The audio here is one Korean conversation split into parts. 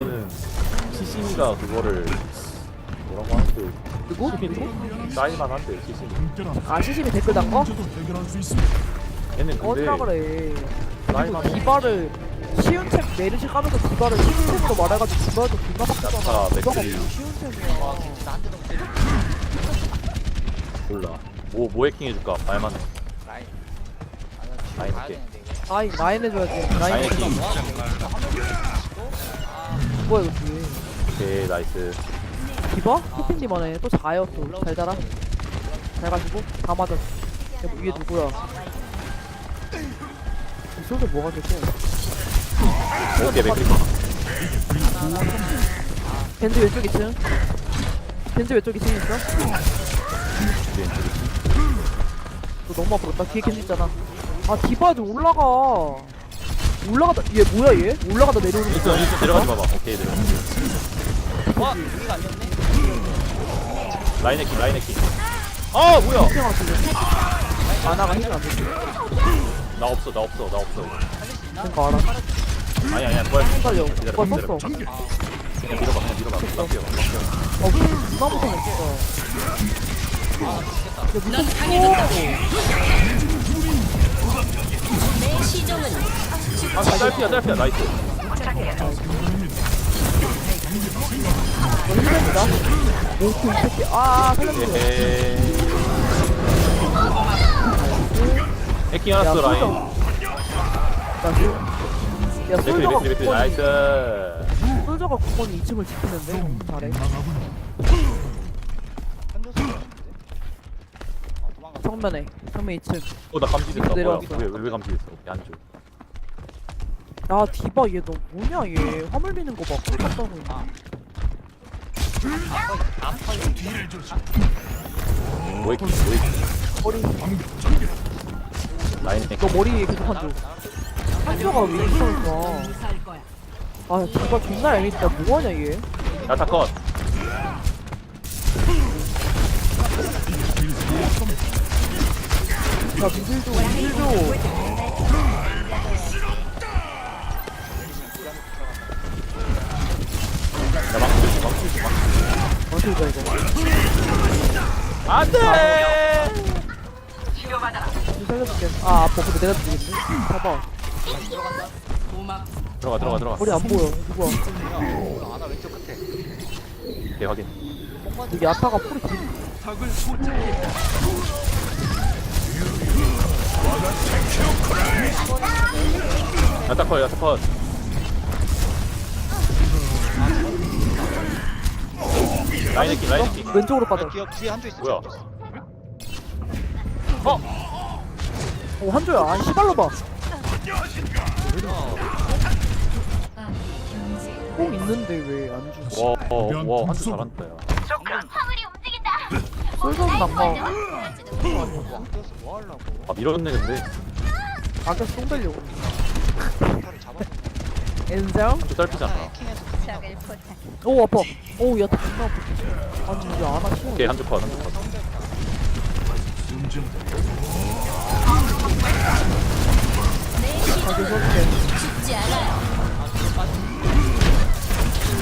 는 시시미가 그거를 뭐라고 하는데? 누구? 시시미 나이만 한데 시시미 아 시심이 댓글 단 거? 얘는 근데 어디라 그래? 나이만 그리고 디바를 쉬운 책 메르시 까면서 디바를 쉬운 책으로 말해가지고 디바도 막히잖아. 야타, 디바가 맥크리. 무슨 쉬운 책이야. 몰라. 뭐, 뭐 해킹 해줄까? 말만 해. 라인. 라인 해줘야지. 라인 라인 해킹 뭐야 이거 뒤에? 오케이 나이스. 디바? 코핀님 안에 또 자요 또잘 자라. 잘 가시고 다 맞았어. 야, 뭐, 이게 누구야? 이 소리 뭐가 됐어 오케이 맥크리 벤즈 왼쪽 2층? 벤즈 왼쪽 2층 있어? 너 너무 아프다. 뒤에 겐지 있잖아. 아 디바 좀 올라가 올라가다 얘 뭐야 얘? 올라가다 내려오는 일단 일단 내려가지 마봐. 오케이 내려 와 여기가 안 됐네. 라인 해킹 라인 해킹 아 뭐야? 아나가 힘이 안 되지 나 없어 나 없어 나 없어. 그러니까 알아? 아니 아니야 헷갈려 기다려 그걸 기다려. 썼어. 그냥 밀어봐 그냥 밀어봐. 막 뛰어 막 뛰어 어 존나 무서웠어 야 무섭고 아 짧피야 짧피야 나이스. 아 해킹 야 알았어 라인. 야 맥크리 솔저가 맥크리 맥크리 국권이 나이스. 솔저가 국권이 2층을 지키는데? 잘해. 정면에 정면 2층. 어 나 감지됐다. 뭐야? 내려왔어. 왜왜 왜 감지됐어? 오케이 안 줘 야 디바 얘 너 뭐냐 얘. 화물 비는 거봐 깜짝다고 아. 아파 뭐 해킹 뭐 해킹 머리 라인 너 머리 계속 한줘 한조가 왜 이러니까. 아 디바 존나 애매있다. 뭐하냐 얘? 야타 컷. 야 미들도 미들도 이거 안돼! 살려줄게 아 아파 근데 내가 죽이겠네 봐봐. 들어가 들어가 들어가. 머리 안 보여. 누구야 아나 왼쪽 끝에. 오케이 확인. 여기 아타가 풀이 길 야타 컷 야타 컷 라인 해킹 라인 해킹 왼쪽으로 빠져. 기억 뒤에 한조 있어. 뭐야? 어. 한조야. 아 씨발로 봐꼭 있는데 왜 안 주지? 와와 한줄 잘한다 야. 솔저는 남아 왕떠서 뭐 하려고? 아. 밀었네 근데. 가격 똥 한줄 짧히잖아. 해킹해서 오 아파. 오야 존나 아파 아니 우리 아나 치워 오케이 한줄 컷 한줄 컷 써줄게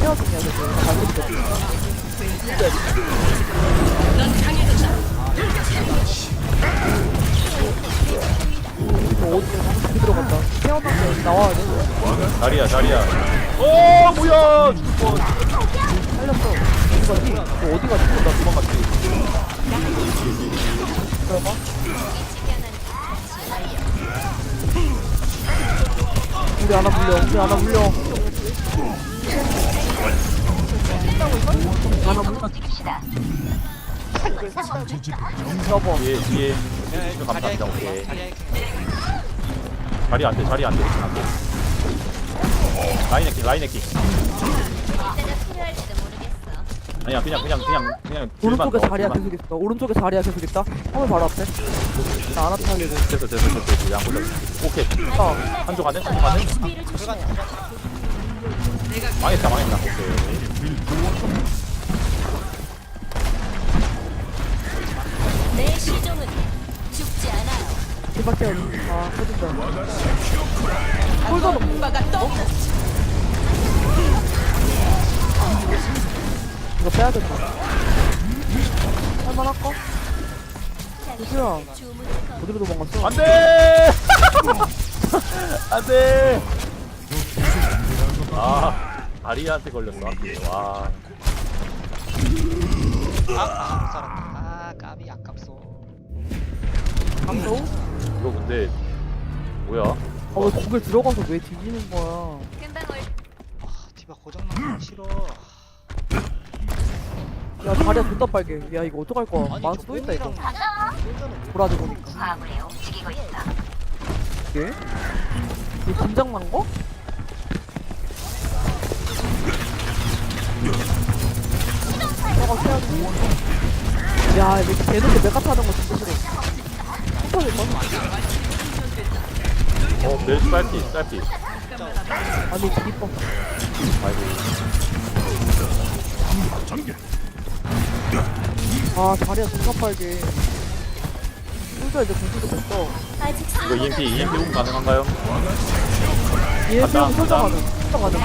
헤어지냐 저거 가격 써 이거 어디에 방금 들어간다. 거 나와야 돼. 자리야 자리야 오 뭐야 죽을 뻔 살렸어 어디 갔지? 너 어디 갔지? 나 도망갔지 들어봐 우리 하나 물려 우리 하나 물려 하나 물려 여보 뒤에 감사합니다. 오케이 해킹. 자리 안돼 자리 안돼 안돼 라인 해킹 라인 해킹 아니야 그냥 그냥 그냥 그냥 오른쪽에 넣어, 자리야. 계속 있어. 오른쪽에 자리야 계속 있다. 화면 바로 앞에. 나 하나 타려고 됐어 됐어 됐어 됐어. 양보자 오케이. 아 한쪽 가네? 한쪽 가네? 망했다 망했다. 오케이. 내 시종은 죽지 않아요. 뒤밖에 아 해준다 홀더는 오빠가 또 이거 빼야겠다. 할만 할까? 조수야, 주문을 건 어디로 도망갔어? 안돼 안돼 아 아리한테 걸렸어 와 아, 아, 못 살았다. 아, 까비 아깝소. 강도? 이거 근데 뭐야 아, 왜 거길 들어가서 왜 뒤지는 거야? 아, 디바 고장나면 싫어. 야, 다리야 존나 빨개. 야, 이거 어떡할 거야? 만수 또 있다, 이거. 보라지 보니까. 화물이 움직이고 있어. 이게? 이 긴장 난 거? 들어가세요. 야, 이거 걔네들 메카 타는 거 진짜 싫어. 터질 건? 어 멜시 딸피 딸피 아니, 이뻐. 아이고 아, 다리야 존나 빨개. 혼자 이제 공수도 됐어. 아직 이거 EMP EMP 훅 가능한가요? 얘 간다, 지금 혼자 간다. 가자. 혼자 가자.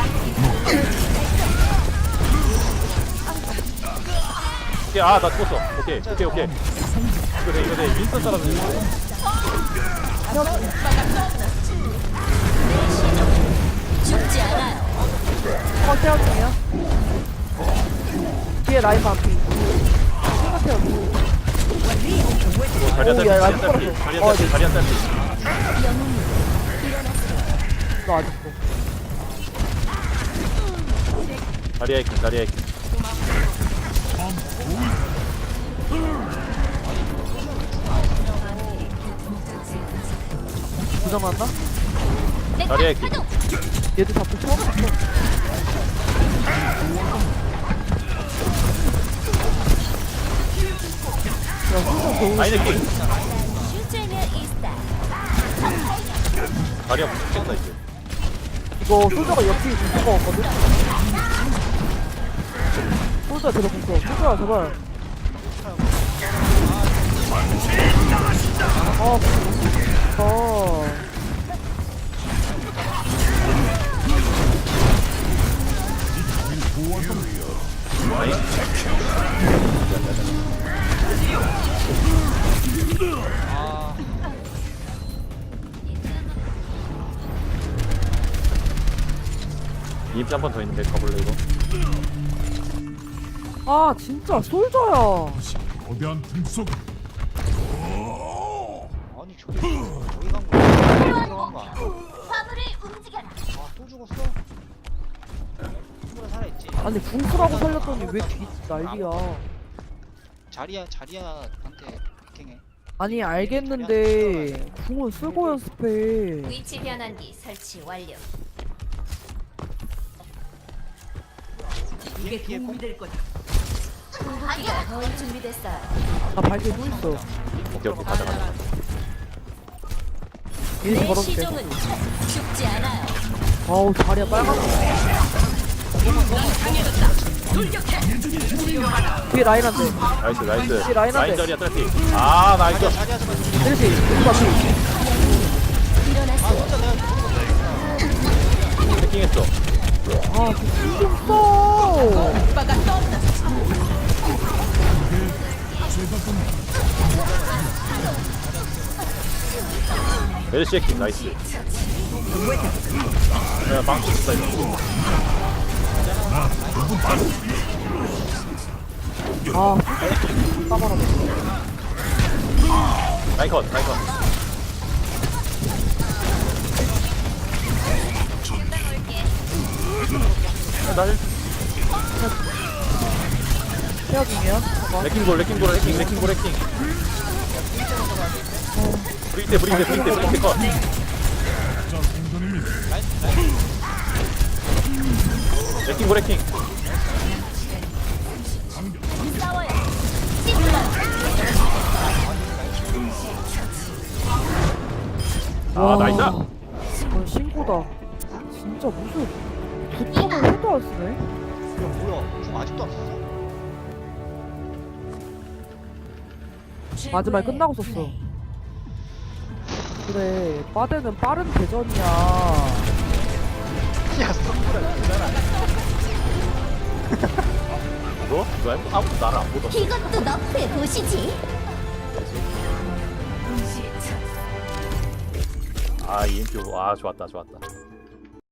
오케이 아 나 죽었어 오케이 오케이 오케이 이거 돼 이거 돼 윈스턴 따라서 죽지 않아요. 어, 중이야. 뒤에 라인 반피. 생각해요. 이거 자리야 오, 딸피 야, 아직 딸피 걸었어. 자리야 어, 딸피 네. 자리야 딸피 너 아직도. 자리야 해킹 자리야 해킹 부정한다? 자리야 해킹 얘도 자꾸 처 라인 이스타. 자리야 붙겠다 이제 이거 소저가 옆에 있는 거 같거든? 소저야 제발 붙어. 소저야 제발. 아, 아. EMP 한번 더 있는데 가볼래 이거 아, 진짜 솔저야. 거대한 등속 아니 저기 저기 간 거. 들어간 거 아니야? 화물을 움직여라. 아, 또 죽었어? 살아있지. 아니, 궁수라고 살렸더니 왜 뒤 난리야. 자리야, 자리야한테 킹해. 아니, 알겠는데, 궁은 쓰고 연습해. 위치 변환기 설치 완료. 이게 도움이 될 거야. 궁극기가 거의 준비됐어요. 나 발길 또 있어. 오케이 오케이 가자 가자 내 걸어줄게. 시종은 죽지 않아요. 아우, 다리야 빨갛다. 뒤에 라인 한 대. 나이스 나이스 혹시 라인 한 라인 대? 자리야 딸피 아 나이스. 내리시, 여기 맞지? 일어나세요. 해킹했어 아, 그신 경 써. 멜시 해킹 나이스 야 망치 있다 이거 아, 까마라. 라인 컷 라인 컷 야, 나 케어 중이야. 봐봐. 레킹 볼 레킹볼 해킹 레킹볼 해킹 브리테 브리테 브리테 브리테 컷자 생존입니다. 레킹볼 해킹 싸워요. 아 나이스 이건 신고다. 진짜 무슨 부탁을 해도 안 쓰네? 야, 뭐야? 궁 아직도 안 썼어? 마지막에 끝나고 썼어. 그래, 빠데는 빠른 대전이야. 야, 선물을 대단하네. 이거? 왜 아무도 나를 안 보던 이것도 너프해 보시지. 아 EMP 아 좋았다 좋았다